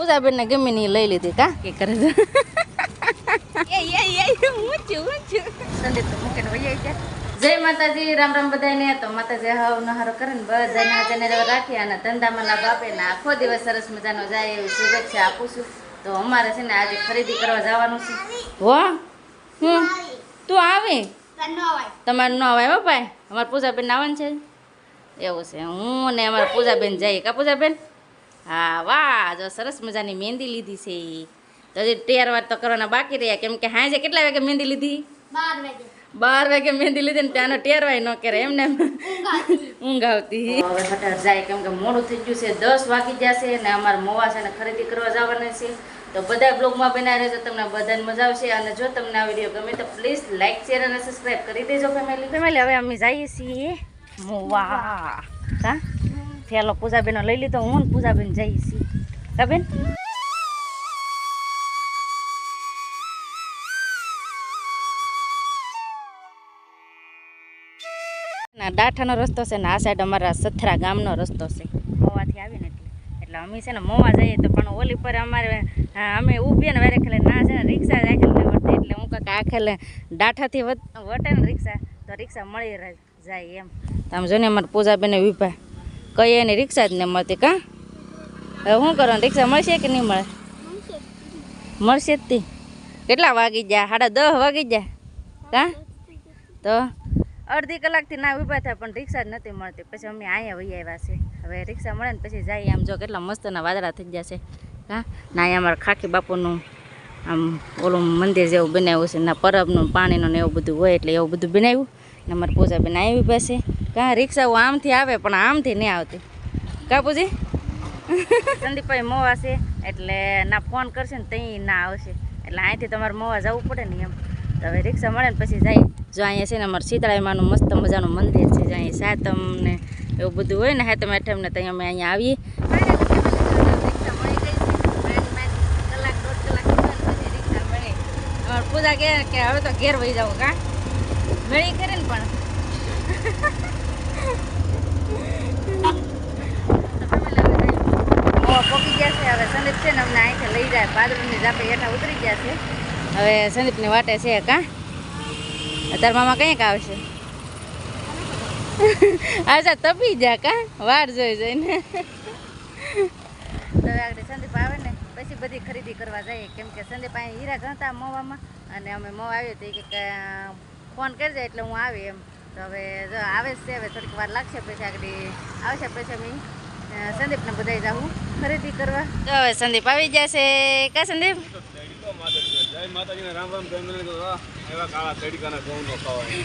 પૂજાબેન ને ગમે ની લઈ લીધી કા? કે કરે છે. જય માતાજી રામ રામ બધાને તો માતાજી હાવ નહારો કરે ને બધાને હાજરને રાખી અને ધંધામાં લાભ આપે ને આખો દિવસ સરસ મજાનો જાય એવી શુભેચ્છા આપું છું. તો અમારે છે ને આજે ખરીદી કરવા જવાનું છે. હો? હું તું આવી? તમારે ન આવે હો ભાઈ? અમારે પૂજાબેન આવવાનું છે. એવું છે. હું ને અમારા પૂજાબેન જઈએ કા પૂજાબેન? હા વાહ જો સરસ મજાની મહેંદી લીધી છે તો હજી તૈયાર વાર તો કરવાના બાકી રહ્યા. કેમ કે હાજે કેટલા વાગે મહેંદી લીધી? બાર વાગે. બાર વાગે મહેંદી લીધી ને ત્યાંનો ટેરવાય ન કરે એમને એમ. ઊંઘ આવતી. હવે ફટાફટ જાય કેમ કે મોડું થઈ ગયું છે દસ વાગી જશે ને અમારે મોવા છે ને ખરીદી કરવા જવાના છે. તો બધા બ્લોગમાં બનાવી રહેજો તમને બધાને મજા આવશે. અને જો તમને આ વીડિયો ગમે તો પ્લીઝ લાઇક શેર અને સબસ્ક્રાઈબ કરી દેજો ફેમિલી. ફેમિલી હવે અમે જઈએ છીએ મોવા. કા થેલો પૂજાબેનો લઈ લીધો, હું ને પૂજાબેન જઈએ છીએ. કા બેન? ના ડાઠાનો રસ્તો છે ને આ સાઈડ અમારા સથરા ગામનો રસ્તો છે. મોવાથી આવીને એટલે. એટલે અમે છે ને મોવા જઈએ તો પણ ઓલી પર અમારે અમે ઊભીએ ને વેરે ના છે ને રિક્ષા જ આખેલ એટલે હું કાંક આખેલે ડાઠાથી વટે ને રિક્ષા, તો રિક્ષા મળી જાય એમ. તમે જોને અમારે પૂજાબેને વિભા કઈ એની રિક્ષા જ નહીં મળતી કાં? હવે શું કરવાનું? રિક્ષા મળશે કે નહીં મળે? મળશે જ કેટલા વાગી ગયા? સાડા દસ વાગી ગયા? કાં? તો અડધી કલાકથી ના ઊભા થાય પણ રિક્ષા જ નથી મળતી. પછી અમે અહીંયા વહી આવ્યા છે. હવે રિક્ષા મળે ને પછી જાય આમ જો કેટલા મસ્તના વાદળા થઈ જશે હા ના, અહીંયા અમારા ખાખી બાપુનું આમ ઓલું મંદિર જેવું બનાવ્યું છે. ના પરબનું, પાણીનું ને એવું બધું હોય એટલે એવું બધું બનાવ્યું. ને અમારા પૂજાબેન આવી પાસે કાં રિક્ષાઓ આમથી આવે પણ આમથી નહીં આવતી. કાપુજી સંદીપભાઈ મોવા છે એટલે ના ફોન કરશે ને ત્યાં ના આવશે. એટલે અહીંથી તમારે મોવા જવું પડે ને એમ. હવે રિક્ષા મળે ને પછી જાય. જો અહીંયા છે ને અમારે શીતળાઈમાનું મસ્ત મજાનું મંદિર છે જ્યાં અહીં સાતમ ને એવું બધું હોય ને હેતમ એઠમ ને ત્યાં અમે અહીંયા આવીએ. રિક્ષા મળી કલાક દોઢ કલાક પછી રિક્ષા મળી અમારે પૂજા કે હવે તો ઘેર વહી જાવ કા? મળી કરે ને પણ. પોકી ગયા છે. હવે સંદીપ છે ને અમને અહીંથી લઈ જાય. પાદરની જાપે હેઠા ઉતરી ગયા છે. હવે સંદીપની વાટે છે કા અત્યારે મામા આવશે? અચ્છા તપી જા, કા? વાર જોઈ જોઈને. હવે આગળ સંદીપ આવે ને, પછી બધી ખરીદી કરવા જઈએ કેમ કે સંદીપ અહીં હીરા ગણતા મોવામાં, અને અમે મોવા આવ્યો તો ફોન કરજે એટલે હું આવી એમ. તો હવે જો આવે છે હવે થોડીક વાર લાગશે પછી આગળ આવશે પછી અમે સંદીપને બધાય જાઉં ખરીદી કરવા. તો હવે સંદીપ આવી જશે. કા સંદીપ? જય માતાજીને રામ રામ જય મિલન એવા કાળા તડીકાના ઘઉં ખવાય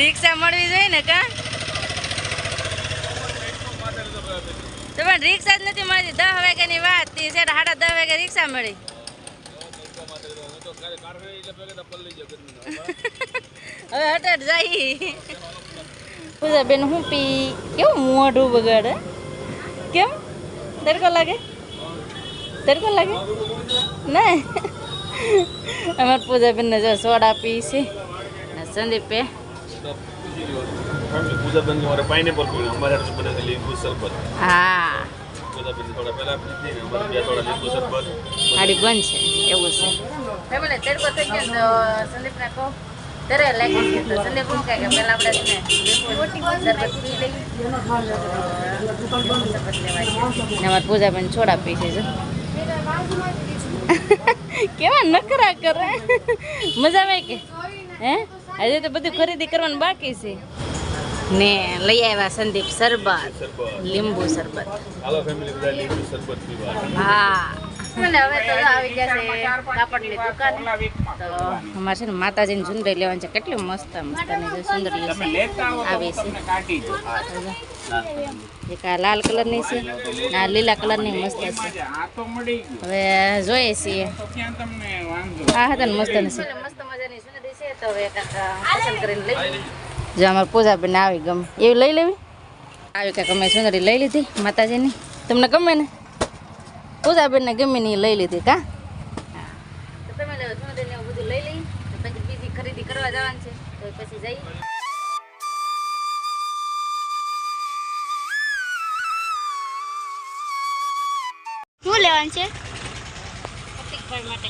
રિક્ષા મળવી જોઈએ ને કા? તો પણ રિક્ષા જ નથી મળતી. દસ વાગ્યાની વાત. તી છે સાડા દસ વાગે રિક્ષા મળી. હવે હટાટ જાય. પૂજા બેન હું પી કેવું મોઢું બગાડે? કેમ? તડકો લાગે? તડકો લાગે? ના? અમાર પૂજા બેન જો સોડા પી છે. ને સંદીપે. પૂજાબેન અમારે પાઇનેપલ પીવું અમારે હાટું બને છે લીંબુ શરબત હા. થોડા પહેલા પીધી ને અમારે બે થોડા લીંબુ શરબત ગાડી બંધ છે એવું છે. ફેમિલી તડકો થઈ ગયો સંદીપને કહો. તરે લાગી તો સંદીપ શું કહે કે પહેલા આપણે છે શરબત પી લઈએ લીંબુ શરબત લેવા ગયા. ને અમારી પૂજાબેન છોડા પી છે જો. કેવા નખરા કરે. મજા આવે કે? હે? હજી તો બધું ખરીદી કરવાનું બાકી છે. ને લઈ આવ્યા સંદીપ શરબત લીંબુ શરબત. હાલો ફેમિલી બધા લીંબુ શરબત પીવા હા. મને હવે તો આવી ગયા છે કાપડની દુકાન. તો અમારે છે ને માતાજીની ચુંદડી લેવાની છે. કેટલી મસ્ત મસ્તની સુંદરી આવી છે. એક આ લાલ કલરની છે ને આ લીલા કલરની મસ્ત છે. હવે જોઈએ છીએ. હતા મસ્ત છે. મસ્ત મજાની સુંદરી છે. તો હવે કાંઈક પસંદ કરીને લઈ. જો અમારે પૂજાબેન આવી ગમે. એવી લઈ લેવી? આવી કાંઈક અમે સુંદરી લઈ લીધી માતાજીની. તમને ગમે ને? પૂજાબેનને ગમે ને લઈ લીધી કા? તો તમે સુંદરીને એવું બધું લઈ લઈ પછી બીજી ખરીદી કરવા જવાનું છે તો પછી જઈએ શું લેવાનું છે? માટે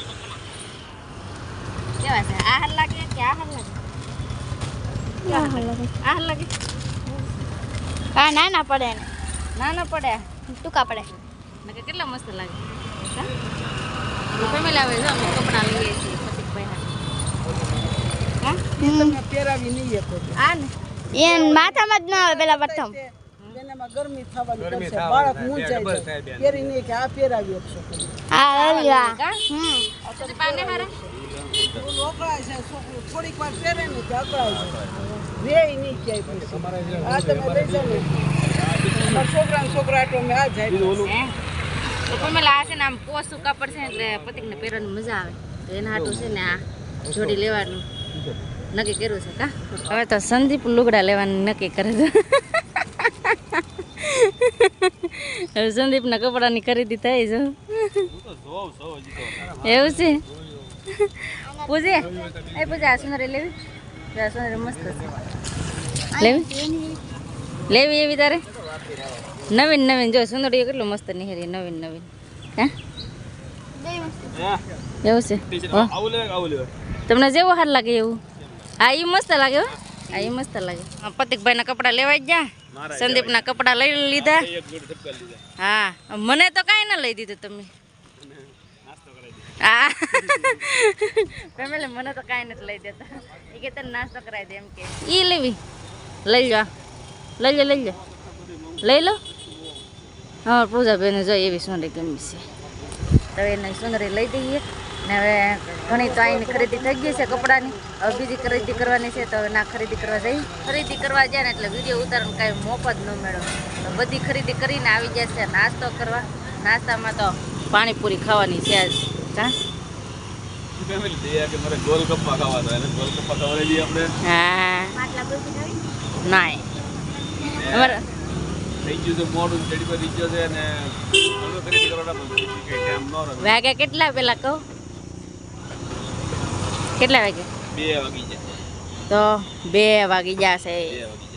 કેવા છે? આ હાલ લાગે કે આ હાલ લાગે? આ લાગે હા ના ના પડે ને ના ના પડે. ટૂંકા પડે. નકે કેટલા મસ્ત લાગે. ફેમિલી આવે જો અમે કપડાં લઈએ છીએ પ્રતિકભાઈ હા? આ ને? એન માથામાં જ ન આવે પેલા પ્રથમ. એનામાં ગરમી થવાની ગરમી કરશે. બાળક મૂંઝાય છે. પહેરી નહીં કે આ પહેરાવી આપશો હા હમ. પાને હારા? થોડીક વાર પહેરે ને કે અકળાય નહીં ક્યાંય આ તમે લઈ જાઓ છોકરા છોકરા આટો મેં આ જાય હે તો આ છે ને આમ પોસું કાપડ છે ને એટલે પ્રતિકને પહેરવાની મજા આવે તો એના હાટું છે ને આ જોડી લેવાનું નક્કી કર્યું છે કા હવે તો સંદીપ લુગડા લેવાનું નક્કી કરે છે. હવે સંદીપના કપડાની ખરીદી થાય છે. તો તો. એવું છે? પૂજે એ પૂજે આ સુંદરી લેવી આ સુંદરી મસ્ત છે લેવી લેવી એવી તારે નવીન નવીન જો સુંદરીઓ કેટલું મસ્ત નિહરી નવીન નવીન હે? એવું છે? તમને જેવું સારું લાગે એવું હા એ મસ્ત લાગે હો હા એ મસ્ત લાગે હા, ના કપડાં લેવાય ગયા સંદીપ સંદીપના કપડાં લઈ લીધા. હા મને તો કાંઈ ના લઈ દીધું તમે કરાવી ફેમિલી મને તો કાંઈ નથી લઈ દેતા એ કે તને નાસ્તો કરાવી દે એમ કે એ લેવી લઈ લો લઈ લો લઈ લો લઈ લો હા પૂજાબેન જો એવી સુંદરી ગમી છે તો એને સુંદરી લઈ દઈએ ને હવે ઘણી તો અહીંની ખરીદી થઈ ગઈ છે કપડાની હવે બીજી ખરીદી કરવાની છે તો હવે ના ખરીદી કરવા જઈ ખરીદી કરવા જાય ને એટલે વીડિયો ઉતારવાનું કાંઈ મોકો જ ન મેળવે તો બધી ખરીદી કરીને આવી જશે નાસ્તો કરવા નાસ્તામાં તો પાણીપુરી ખાવાની છે આજ હતા. વાગ્યા કેટલા પેલા કહો? કેટલા વાગે બે વાગી જાય. તો બે વાગી જશે. વાગી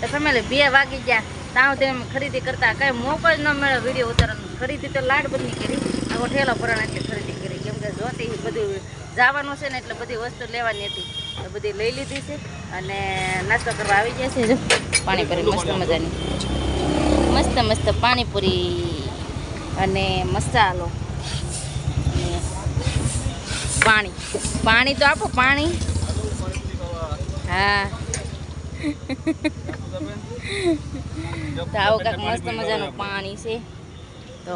તો ફેમિલી બે વાગી ગયા. ત્યાં તેમ ખરીદી કરતા કઈ મોકો જ ન મળે વીડિયો ઉતારવાનું. ખરીદી તો લાડ બધી કરી આખો ઠેલો ભરાણ એટલે ખરીદી કરી. કેમ કે જોતી બધું જવાનું છે ને એટલે બધી વસ્તુ લેવાની હતી. તો બધી લઈ લીધી છે અને નાસ્તો કરવા આવી ગયા છે. જો, પાણીપુરી મસ્ત મજાની. મસ્ત મસ્ત પાણીપુરી અને મસાલો. પાણી. પાણી તો આપો, પાણી. હા. તો આવું કાંક મસ્ત મજાનું પાણી છે. તો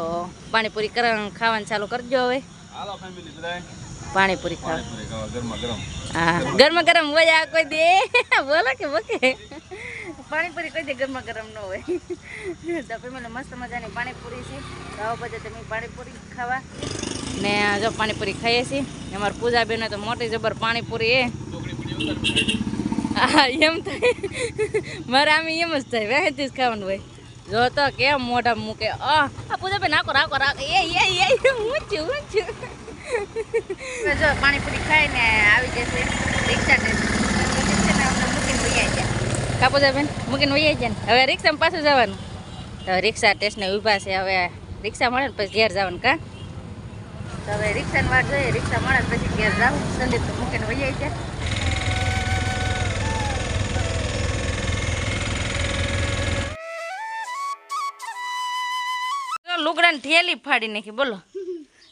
પાણીપુરી કરવાનું ખાવાનું ચાલુ કરજો હવે. પાણીપુરી ખાવા. હા ગરમા ગરમ હોય આ કોઈ દે. બોલો કે બોકે. પાણીપુરી કોઈ દે ગરમા ગરમ ન હોય. તો મને મસ્ત મજાની પાણીપુરી છે. તો આવો બધા તમે પાણીપુરી ખાવા. ને જો પાણીપુરી ખાઈએ છીએ. અમારા પૂજાબેન તો મોટી જબર પાણીપુરી એ હા એમ થાય મારે આમ એમ જ થાય વહેતી જ ખાવાનું હોય. જો તો કેમ મોઢા મૂકે આ પૂજા ભાઈ નાખો રાખો રાખો. એ એ એ ઊંચું ઊંચું. જો પાણીપુરી ખાઈને આવી જશે. રિક્ષા મૂકીને વહી જાય કાપુજાબેન મૂકીને વહી જાય ને. હવે રિક્ષામાં પાછું જવાનું. તો રિક્ષા ટેસ્ટને ઊભા છે. હવે રિક્ષા મળે ને પછી ઘેર જવાનું કા? તો હવે રિક્ષાની વાટ જોઈએ. રિક્ષા મળે પછી ઘેર જાવ સંદીપ તો મૂકીને વૈયા છે જો ઠેલી ફાડી નાખી, બોલો.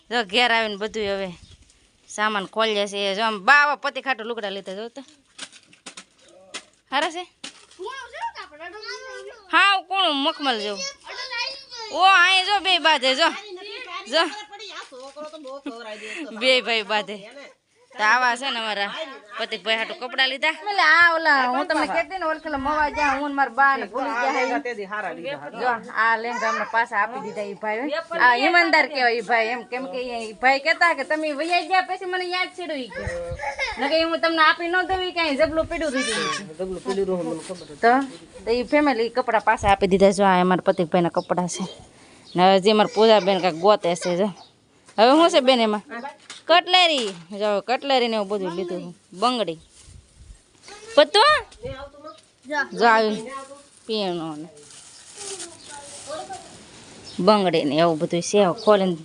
જો ઘેર આવીને બધું હવે સામાન ખોલ્યા છે. જો આમ બાવા પતિ ખાટું લુગડા લીધા જો તો. હારા છે? હા કોણ? મખમલ જેવું. ઓ, અહીં જો બે બાધે જો. જો. બે ભાઈ બાધે તો આવા છે ને અમારા પતિકભાઈ હાટું કપડાં લીધા. એટલે આ ઓલા હું તમને કહેતી ને ઓળખેલા મવા જા હું ને મારા બા ને ભૂલી ગયા જો આ લેંગા અમને પાછા આપી દીધા ઈ ભાઈ આ ઈમાનદાર કહેવાય ઈ ભાઈ એમ કેમ કે ઈ ભાઈ કહેતા કે તમે વૈયા ગયા પછી મને યાદ છેડું ઈ કે. નકે હું તમને આપી ન દઉં ઈ કાંઈ જબલું પીડું દીધું તો તો ઈ ફેમિલી કપડાં પાછા આપી દીધા જો આ અમારા પતિકભાઈના કપડા છે. ને હવે જે મારા પૂજા બેન કાંઈક ગોતે છે જો. હવે શું છે બેન એમાં? કટલેરી. જો કટલેરી ને એવું બધું લીધું બંગડી. પતો જો આવી પીણો ને બંગડી ને એવું બધું છે. ખોલીને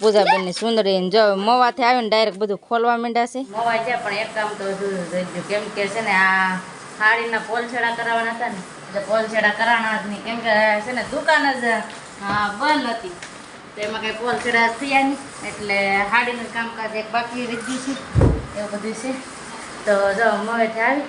પૂજાબેનની સુંદરી ને જો મોવાથી આવીને ડાયરેક્ટ બધું ખોલવા માંડ્યા છે. મવા છે, પણ એક કામ તો કેમ કે છે ને, આ હાડીના પોલછેડા કરાવવાના હતા ને પોલછેડા કરાવવાના કેમ કે છે ને, દુકાન જ બંધ હતી. તો એમાં કંઈ પોલછેડા થયા નહીં. એટલે હાડીનું કામકાજ એક બાકી રહી છે. એવું બધું છે. તો જો મોવેથી આવી.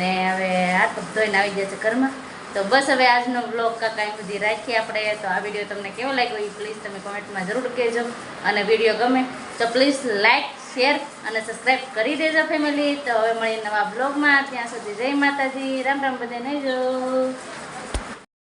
ને હવે હાથ ધોઈને આવી જશે ઘરમાં. તો બસ હવે આજનો બ્લોગ કાંઈ સુધી રાખીએ આપણે. તો આ વીડિયો તમને કેવો લાગ્યો એ પ્લીઝ તમે કોમેન્ટમાં જરૂર કહેજો. અને વીડિયો ગમે તો પ્લીઝ લાઇક શેર અને સબસ્ક્રાઈબ કરી દેજો ફેમિલી તો હવે મળીએ નવા બ્લોગમાં ત્યાં સુધી જય માતાજી. રામ રામ બધાને જો.